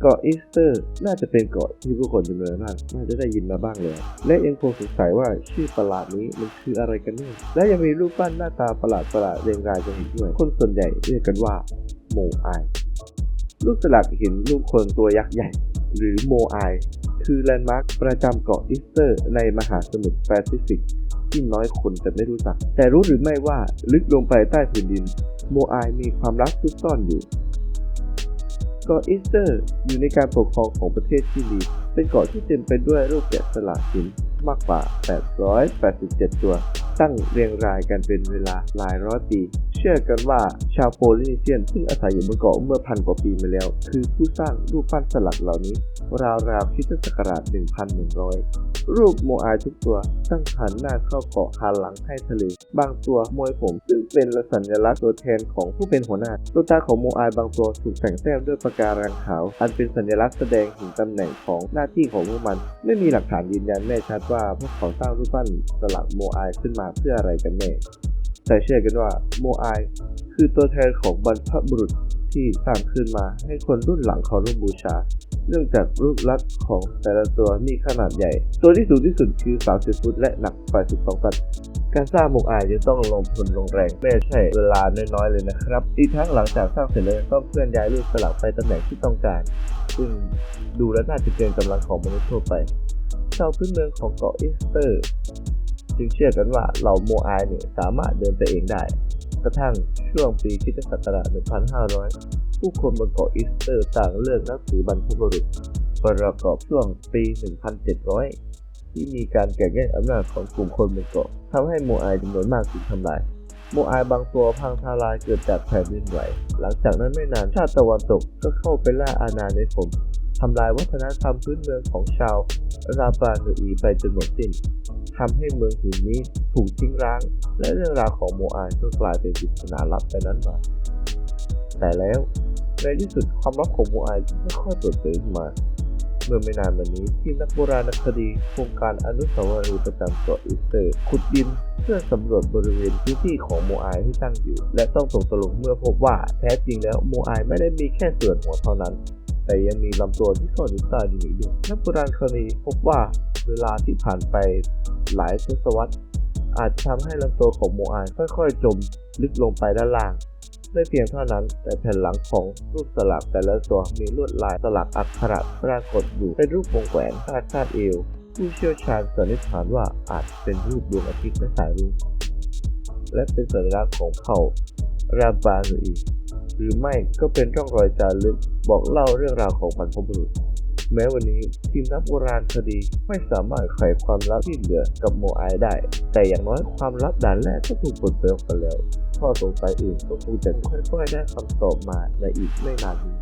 เกาะอีสเตอร์น่าจะเป็นเกาะที่ผู้คนจำนวนมากน่าจะได้ยินมาบ้างเลยและยังคงสงสัยว่าชื่อประหลาดนี้มันคืออะไรกันแน่และยังมีรูปปั้นหน้าตาประหลาดประหลาดๆเรียงรายกันอีกด้วย คนส่วนใหญ่เรียกกันว่าโมอายรูปสลักหินรูปคนตัวยักษ์ใหญ่ หรือโมอายคือแลนด์มาร์คประจำเกาะอีสเตอร์ ในมหาสมุทรแปซิฟิกที่น้อยคนจะไม่รู้จัก แต่รู้หรือไม่ว่าลึกลงไปใต้ผ่นดิน โมอายมีความลับซุกซ่อนอยู่ เกาะอีสเตอร์อยู่ในการปกครองของประเทศชิลี เป็นเกาะที่เต็มไปด้วยรูปแกะสลักหินมากกว่า 887 ตัว ตั้งเรียงรายกันเป็นเวลาหลายร้อยปี เชื่อกันว่าชาวโปลินีเซียน ซึ่งอาศัยอยู่บนเกาะเมื่อพันกว่าปีมาแล้ว คือผู้สร้างรูปปั้นสลักเหล่านี้ ราวๆคริดตศักราช 1,100 รูปโมอายทุกตัวตั้งหันหน้าเข้าเกาะหันหลังให้ทะเลบางตัวมวยผม ซึ่งเป็นสัญลักษณ์ตัวแทนของผู้เป็นหัวหน้าลูกตาของโมอายบางตัวถูกแต่งแต้มด้วยปะการังขาว อันเป็นสัญลักษณ์แสดงถึงตำแหน่งของหน้าที่ของพวกมัน ไม่มีหลักฐานยืนยันแน่ชัดว่าพวกเขาสร้างรูปปั้นสลักโมอายขึ้นมาเพื่ออะไรกันแน่แต่เชื่อกันว่าโมอายคือตัวแทนของบรรพบุรุษที่สร้างขึ้นมาให้คนรุ่นหลังเคารพบูชา เนื่องจากรูปลักษณ์ของแต่ละตัวมีขนาดใหญ่ ตัวที่สูงที่สุดคือ 30 ฟุตและหนัก 82 ตันการสร้างโมอายจะต้องลงทุนลงแรงไม่ใช่เวลาน้อยๆเลยนะครับ อีกทั้งหลังจากสร้างเสร็จแล้วต้องเคลื่อนย้ายรูปสลักไปตำแหน่งที่ต้องการ ซึ่งดูแล้วน่าจะเกินกำลังของมนุษย์ทั่วไปชาวพื้นเมืองของเกาะอีสเตอร์ จึงเชื่อกันว่าเหล่าโมอายเนี่ยสามารถเดินไปเองได้ กระทั่งช่วงปีคริสตศักราช 1500 ผู้คนบนเกาะอีสเตอร์ต่างเลิกนับถือบรรพบุรุษประกอบช่วงปี 1700 ที่มีการแก่งแย่งอำนาจของกลุ่มคนบนเกาะทำให้โมอายจำนวนมากถูกทำลาย โมอายบางตัวพังทลายเกิดจากแผ่นดินไหว หลังจากนั้นไม่นานชาติตะวันตกก็เข้าไปล่าอาณาในิคมทำลายวัฒนธรรมพื้นเมืองของชาวราบานูอีไปจนหมดสิ้นทำให้เมืองหินนี้ถูกทิ้งร้าง และเรื่องราวของโมอายก็กลายเป็นปริศนาลับไปนั้นมาแต่แล้ว ในที่สุดความลับของโมอายก็ค่อยเปิดเผยออกมา เมื่อไม่นานมานี้ที่นักโบราณคดีโครงการอนุสาวรีย์ประจำเกาะอีสเตอร์ขุดดินเพื่อสำรวจบริเวณพื้นที่ของโมอายที่ตั้งอยู่ และต้องตกตะลงเมื่อพบว่าแท้จริงแล้วโมอายไม่ได้มีแค่ส่วนหัวเท่านั้น แต่ยังมีลำตัวที่ซ่อนอยู่ใต้ดินอีกด้วยนักโบราณคดีพบว่าเวลาที่ผ่านไปหลายทศวรรษอาจทำให้ลำตัวของโมอายค่อย ๆ จมลึกลงไปด้านล่าง ไม่เพียงเท่านั้น แต่แผ่นหลังของรูปสลักแต่ละตัวมีลวดลายสลักอักขระปรากฏอยู่เป็นรูปวงแหวนคาดคาดเอว ผู้เชี่ยวชาญสันนิษฐานว่าอาจเป็นรูปดวงอาทิตย์และสายรุ้งและเป็นสัญลักษณ์ของเผ่าราบานูอีหรือไม่ก็เป็นร่องรอยจารึกบอกเล่าเรื่องราวของบรรพบุรุษ แม้วันนี้ ทีมนักโบราณคดีไม่สามารถไขความลับที่เหลือกับโมอายได้ แต่อย่างน้อยความลับด่านแรกก็ถูกเปิดเผยออกไปแล้ว ข้อสงสัยอื่นก็คงจะค่อยๆได้คำตอบมาในอีกไม่นานนี้